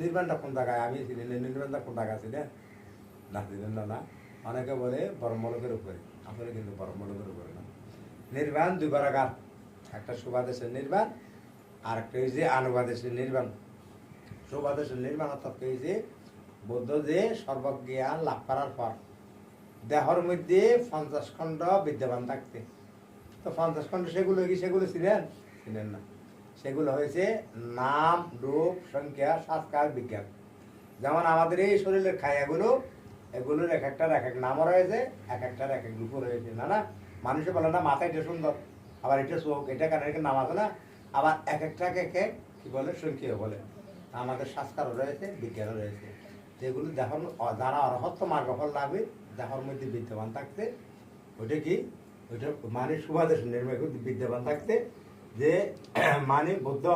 নির্বাণটা কোন জায়গায়? আমি ছিলেন নির্বাণটা কোন জায়গায় ছিলেন না ছিলেন না অনেকে বলে বর্মলকের উপরে। আসলে কিন্তু বর্মলকের উপরে না। নির্বাণ দুই বরাকার একটা সুবাদেশের নির্বাণ, আর একটা হয়েছে আনুবাদেশের নির্বাণ। সুবাদেশের নির্বাণ অর্থাৎ হয়েছে বৌদ্ধ যে সর্বজ্ঞান লাভ করার পর দেহর মধ্যে পঞ্চাশ খণ্ড বিদ্যমান থাকতে। তো পঞ্চাশ খণ্ড সেগুলো কি সেগুলো ছিলেন ছিলেন না। সেগুলো হয়েছে নাম, রূপ, সংখ্যা, সংস্কার, বিজ্ঞান। যেমন আমাদের এই শরীরের খায়াগুলো, এগুলোর এক একটার এক এক নামও রয়েছে, এক একটার এক এক রূপও রয়েছে, না না? মানুষে বলে না মাথা এটা সুন্দর, আবার এটা চোখ, এটা কানের নাম আছে না? আবার এক একটা এক এক, কি বলে? সংখ্যা বলে। আমাদের সংস্কারও রয়েছে, বিজ্ঞানও রয়েছে। যেগুলো অ- যারা অরহত্ব মার্গফল লাভে দেহর মধ্যে বিদ্যমান থাকতে, ওইটা কি? ওইটা মানে সুবাদেশ নির্ময় বিদ্যমান থাকতে যে মানে বুদ্ধ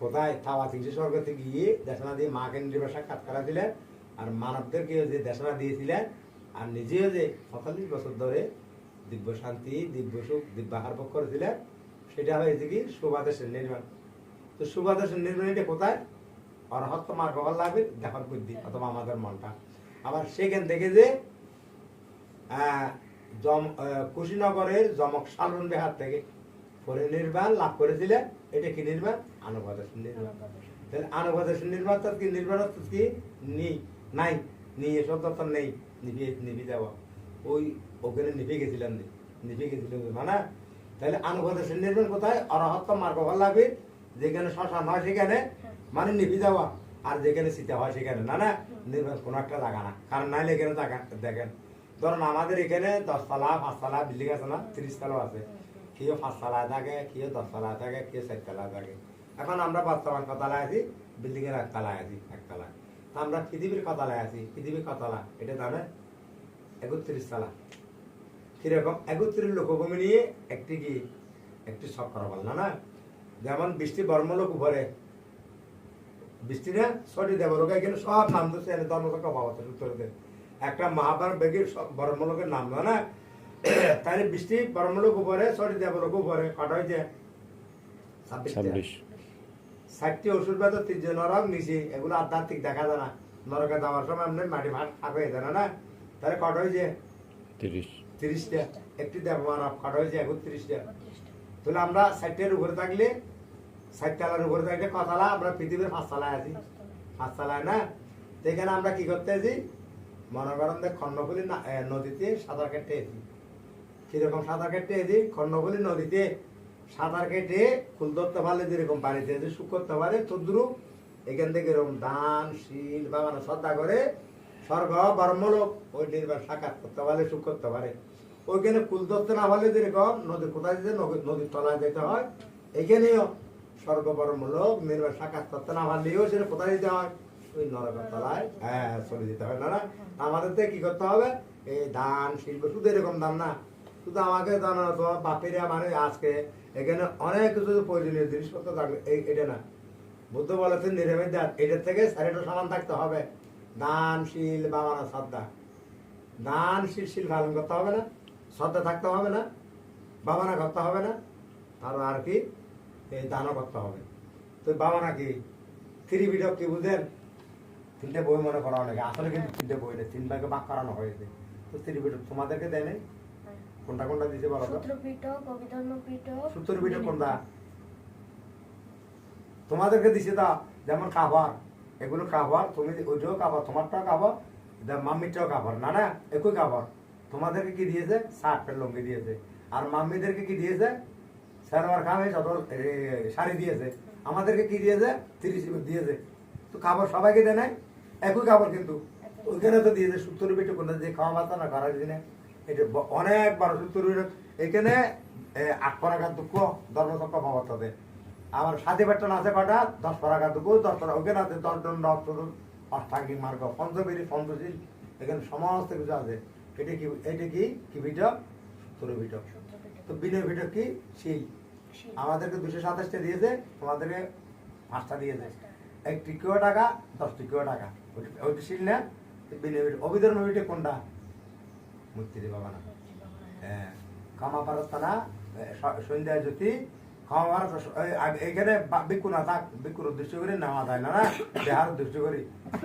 কোথায়? থাওয়া তিনশো স্বর্গতে গিয়ে দেশনা দিয়ে মাকে নিজের সাক্ষাৎ করা দিলেন আর মানবদেরকে যে দেশনা দিয়েছিলেন আর নিজেও যে পঁয়তাল্লিশ বছর ধরে দিব্য শান্তি, দিব্য সুখ দিব্যাহার ভোগ করেছিলেন, সেটা হয়েছে কি? সুবাদেশের নির্মাণ। তো সুবাদেশের নির্মাণ এটা কোথায়? অরহত্ত মার্গ লাভের দেখার বুদ্ধি, অথবা আমাদের মনটা। আবার সেখান থেকে যে কুশীনগরের জমক সালন বিহার থেকে পরে নির্বাণ, লাভ করেছিলেন এটা কি নির্বাণ? আনুবাদেশ নির্বাণ। তাহলে আনুবাদেশ নির্বাণ তো কি নির্বাণ কি? নি, নাই। নি এসব তো নেই। নিভে নিভে যাওয়া ওই ওখানে নিভে গেছিলেন নি। নিভে গেছিলেন মানে? তাহলে আনুবাদেশ নির্বাণ কোথায়? অরহত্ত মার্গ লাভে যেখানে শ্মশান হয় সেখানে মানে নিভে যাওয়া আর যেখানে শীতে হয় সেখানে, না না? নির্বাণ কোনো একটা জায়গা না। কারণ নাইলে এখানে দেখেন। ধরুন আমাদের এখানে দশতলা, পাঁচতলা, বিল্ডিং আছে না? তিরিশ তলাও আছে। কেউ পাঁচতলায় থাকে কেউ দশতলায় থাকে কেউ চারতলায় থাকে এখন আমরা বর্তমান কতলায় আছি বিল্ডিং এর একতলায় আছি একতলায় তা আমরা পৃথিবীর কতলায় আছি পৃথিবীর কতলা এটা জানে একত্রিশ তলা। কীরকম একত্রিশ লোকভূমি নিয়ে একটি কি? একটি চক্র বল না যেমন বৃষ্টি বর্মলোক উপরে বৃষ্টি না ছটি দেবলোক এখানে সব নাম এনে ধর্মচক্র বাবা উত্তর একটা মহাভারত বেগের সব বর্মলোকের নাম না তাহলে বৃষ্টি বর্মলোক উপরে ছটি দেবলোক উপরে কটা হয়েছে। ছাব্বিশ ষাটটি ওষুধ নরক নিচে এগুলো আধ্যাত্মিক দেখা যায় না। নরকে যাওয়ার সময় এমনি মাটি ভাত ফাঁক হয়ে যায় না তাহলে কট হয়েছে। তিরিশ। তিরিশটা একটি দেব মানব কট হয়েছে একত্রিশটা তাহলে আমরা ষাটটার উপরে থাকলে ষাটতালার উপরে থাকলে কতলা আমরা পৃথিবীর পাঁচ তলায় আছি। পাঁচ তলায় না? তো এখানে আমরা কি করতে আছি? মনে করেন যে খন্ডফুলি না- নদীতে সাঁতার কেটে আছি কীরকম সাঁতার কেটে আছি খন্ডফুলি নদীতে সাঁতার কেটে ফুল ধরতে পারলে যেরকম পানিতে যে সুখ করতে পারে তদ্রু এখান থেকে এরকম দান শীল, বাগান শ্রদ্ধা করে স্বর্গ, বর্মলোক ওই নির্বাণ সাক্ষাৎ করতে পারলে, সুখ করতে পারে। ওইখানে কুল ধরতে না পারলে যেরকম নদী কোথায় যেতে, নদী- নদীর তলায় যেতে হয়, এখানেও স্বর্গ, বর্মলোক নির্বাণ সাক্ষাৎ করতে না পারলেও সেটা কোথায় যেতে হয়? ওই নরকের তলায়। হ্যাঁ চলে যেতে হয়। না আমাদের তো কি করতে হবে? এই দান শিল্প শুধু এরকম দান না শুধু আমাকে জানা তোমার বাপেরা মানে আজকে। এখানে অনেক কিছু প্রয়োজনীয় জিনিসপত্র থাকবে। এই এটা না। বুদ্ধ বলেছেন, নিরামিষ দান এটার থেকে সারিটা সমান থাকতে হবে। দান, শীল বাবানা শ্রদ্ধা। দান, শীল শীল পালন করতে হবে না। শ্রদ্ধা থাকতে হবে না। বাবানা করতে হবে না। আর আর কি? এই দানও করতে হবে। তো বাবানা কি? থ্রি কি বুঝেন তিনটে বই মনে করা অনেকে। আসলে কিন্তু তিনটে বই নেই তিন ভাগে ভাগ করানো হয়েছে। তো থ্রি তোমাদেরকে দেয় কোনটা কোনটা দিতে বলো সূত্রপীঠ অভিধর্মপীঠ সূত্র পিঠে কোনটা? তোমাদেরকে দিছে তা যেমন কাভার। এগুলো কাভার তুমি ওইটাও কাভার তোমারটাও কাভার মাম্মিটাও কাভার। না না একই কাভার। তোমাদেরকে কি দিয়েছে? শার্ট প্যান্ট লঙ্গি দিয়েছে। আর মাম্মিদেরকে কি দিয়েছে? সালোয়ার কামিজ অত এ, শাড়ি দিয়েছে। আমাদেরকে কি দিয়েছে? তিরিশ দিয়েছে। তো কাপড় সবাইকে দেয় নাই? একই কাপড় কিন্তু। ওইখানে তো দিয়েছে সূত্র পিঠে কোনটা যে খাওয়া বাতা না করার দিনে এটা অনেক বড় সূত্র এখানে আট পরাগার দুঃখ ধর্মচক্র ভবততে আমার সাথে বেতন আছে কটা দশ পরাগার দুঃখ দশ পরা ওখানে আছে দশ দণ্ড অষ্টদল অষ্টাঙ্গিক মার্গ পঞ্চবেরি পঞ্চশীল এখানে সমস্ত কিছু আছে। এটা কি এটা কি কি ভিটক সূত্র ভিটক তো বিনয় ভিটক কি? শিল আমাদেরকে দুশো সাতাশটা দিয়েছে তোমাদেরকে পাঁচটা দিয়েছে। এক টিকিও টাকা দশ টিকিও টাকা। ওইটা- ওইটা শিল না? বিনয় ভিটক অভিধর্ম ভিটে কোনটা? মূর্তি রে বাবা না হ্যাঁ কামা পারতানা সন্ধ্যা জ্যোতি এইখানে বা- বিক্ষু থাক বিক্ষুর উদ্দেশ্য করে নেওয়া যায় না না উদ্দেশ্য করি।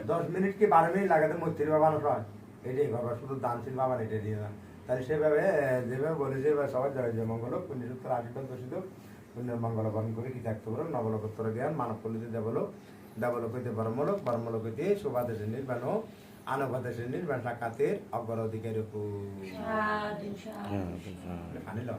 দশ মিনিট কি বারো মিনিট লাগাতে মৈত্রী বাবা না হয় এটাই ঘর শুধু দানশীল বাবার এটা দিয়ে না তাহলে সেভাবে যেভাবে বলেছে এবার সবার জয় জয়, মঙ্গল পুণ্যসূত্র আশীর্বাদ দোষিত পুণ্যের মঙ্গল বরণ করে কি থাকতে পারো নবলোকোত্তর জ্ঞান মানব পল্লীতে দেবলোক দেবলোক হইতে বর্মলোক বর্মলোক হইতে শোভাদেশের নির্বাণ ও আনবাদেশের নির্বাণ সাক্ষাতের অগ্র অধিকারী সাধু সাধু আনিল